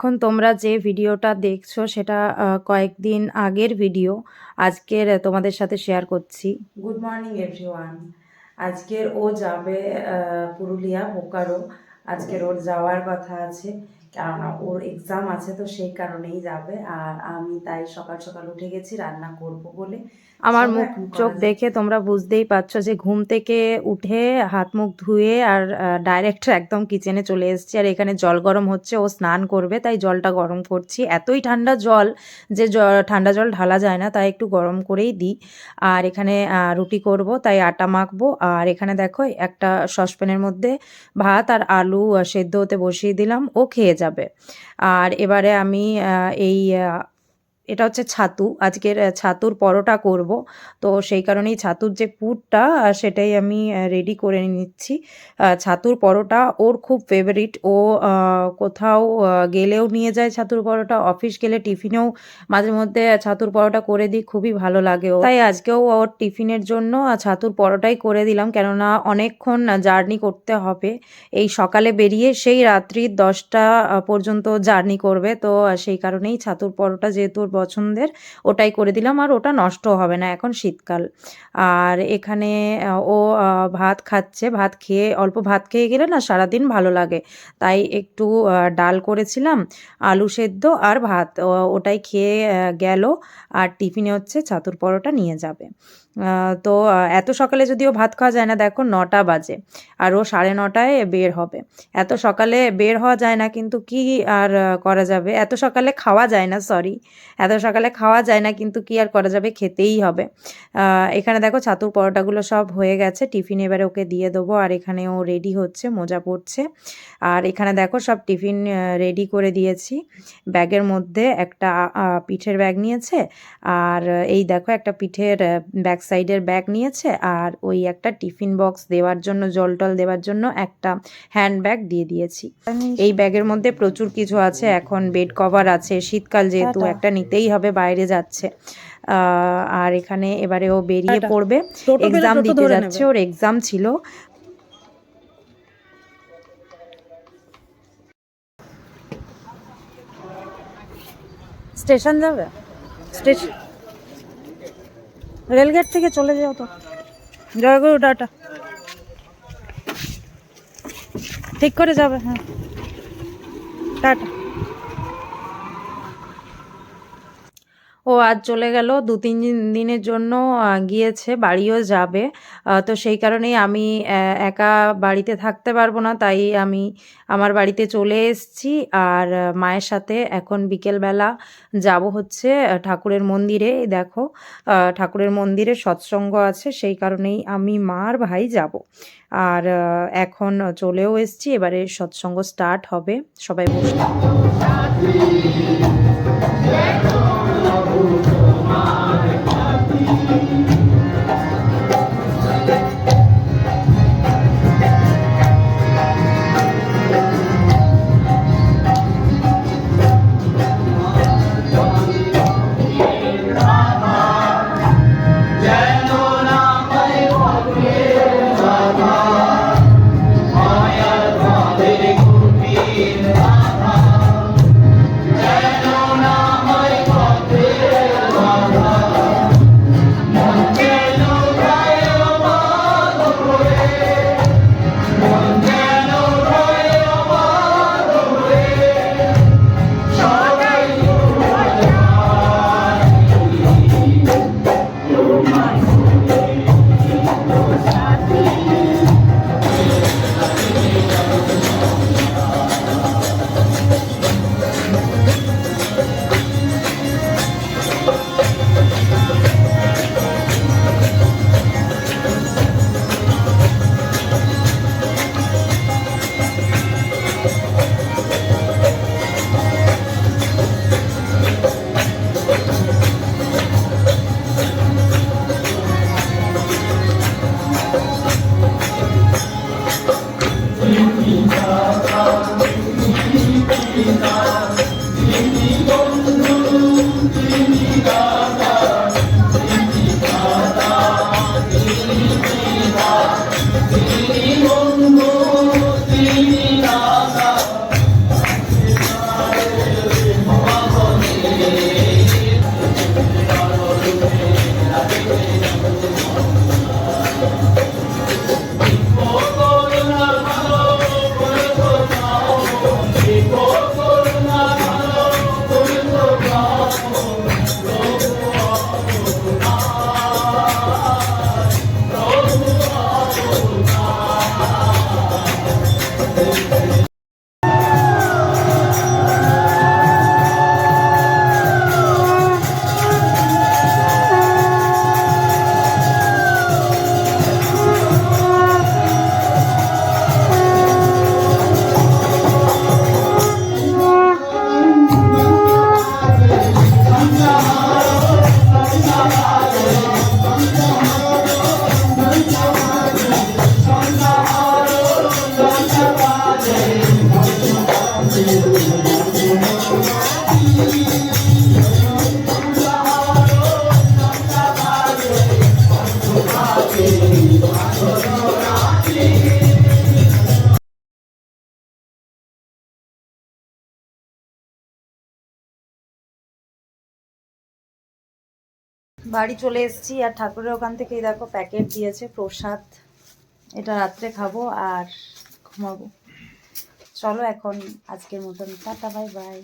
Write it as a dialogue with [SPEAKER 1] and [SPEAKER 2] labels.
[SPEAKER 1] এখন তোমরা যে ভিডিওটা দেখছ সেটা কয়েকদিন আগের ভিডিও। আজকের তোমাদের সাথে শেয়ার করছি। গুড মর্নিং এভরিওয়ান আজকের ও যাবে পুরুলিয়া, বোকারো। আজকের ওর যাওয়ার কথা আছে। কেননা ওর এক্সাম আছে তো সেই কারণেই যাবে। আর আমি তাই সকাল সকাল উঠে গেছি রান্না করব বলে। আমার মুখ চোখ দেখে তোমরা বুঝতেই পারছ যে ঘুম থেকে উঠে হাত মুখ ধুয়ে আর ডাইরেক্ট একদম কিচেনে চলে এসেছি। আর এখানে জল গরম হচ্ছে ও স্নান করবে তাই জলটা গরম করছি। এতই ঠান্ডা জল যে ঠান্ডা জল ঢালা যায় না তাই একটু গরম করেই দিই। আর এখানে রুটি করব তাই আটা মাখবো। আর এখানে দেখো একটা সসপ্যানের মধ্যে ভাত আর আলু সেদ্ধ হতে বসিয়ে দিলাম। ও খেয়ে যাবে। আর এবারে আমি এই এটা হচ্ছে ছাতু। আজকের ছাতুর পরোটা করব। তো সেই কারণেই ছাতুর যে পুরটা সেটাই আমি রেডি করে নিচ্ছি। ছাতুর পরোটা ওর খুব ফেভারিট ও কোথাও গেলেও নিয়ে যায় ছাতুর পরোটা অফিস গেলে টিফিনেও মাঝে মধ্যে ছাতুর পরোটা করে দিই, খুবই ভালো লাগে। তাই আজকেও ওর টিফিনের জন্য ছাতুর পরোটাই করে দিলাম। কেননা অনেকক্ষণ জার্নি করতে হবে। এই সকালে বেরিয়ে সেই রাত্রি দশটা পর্যন্ত জার্নি করবে। তো সেই কারণেই ছাতুর পরোটা যেহেতু পছন্দের, ওটাই করে দিলাম আর ওটা নষ্ট হবে না এখন শীতকাল। আর এখানে ও ভাত খাচ্ছে, ভাত খেয়ে, অল্প ভাত খেয়ে গেলে না সারাদিন ভালো লাগে। তাই একটু ডাল করেছিলাম, আলু সেদ্ধ আর ভাত। ওটাই খেয়ে গেল আর টিফিনে হচ্ছে ছাতুর পরোটা নিয়ে যাবে। তো এত সকালে যদিও ভাত খাওয়া যায় না, দেখো নটা বাজে, আর ও সাড়ে নটায় বের হবে। এত সকালে বের হওয়া যায় না, কিন্তু কি আর করা যাবে? এত সকালে খাওয়া যায় না সরি এত সকালে খাওয়া যায় না, কিন্তু কি আর করা যাবে? খেতেই হবে। এখানে দেখো ছাতুর পরোটাগুলো সব হয়ে গেছে, টিফিন এবারে ওকে দিয়ে দেবো, আর এখানে ও রেডি হচ্ছে, মোজা পড়ছে আর এখানে দেখো সব টিফিন রেডি করে দিয়েছি। ব্যাগের মধ্যে একটা পিঠের ব্যাগ নিয়েছে, আর এই দেখো একটা পিঠের ব্যাক সাইডের ব্যাগ নিয়েছে আর ওই একটা টিফিন বক্স দেওয়ার জন্য জল টল দেওয়ার জন্য একটা হ্যান্ড ব্যাগ দিয়ে দিয়েছি। এই ব্যাগের মধ্যে প্রচুর কিছু আছে এখন বেড কভার আছে শীতকাল যেহেতু একটা নিতেই হবে বাইরে যাচ্ছে। আর এখানে এবারে ও বেরিয়ে পড়বে। এক্সাম দিতে যাচ্ছে ওর এক্সাম ছিল। স্টেশন যাবে? স্টেশন রেলগেট থেকে চলে যাও তো। জয়গুরু টাটা। ঠিক করে যাবে হ্যাঁ। টাটা। ও আজ চলে গেল। দু, তিন দিন- দিনের জন্য গিয়েছে, বাড়িও যাবে। তো সেই কারণেই আমি একা বাড়িতে থাকতে পারব না, তাই আমি আমার বাড়িতে চলে এসেছি। আর মায়ের সাথে এখন বিকেলবেলা যাব হচ্ছে ঠাকুরের মন্দিরে দেখো। ঠাকুরের মন্দিরে সৎসঙ্গ আছে, সেই কারণেই আমি মার ভাই যাব। আর এখন চলেও এসেছি, এবারে সৎসঙ্গ স্টার্ট হবে। সবাই বসে বাড়ি চলে এসেছি আর ঠাকুরের ওখান থেকেই দেখো প্যাকেট দিয়েছে, প্রসাদ। এটা রাত্রে খাব আর ঘুমাবো। চলো এখন আজকের মতন, টাটা, বাই বাই।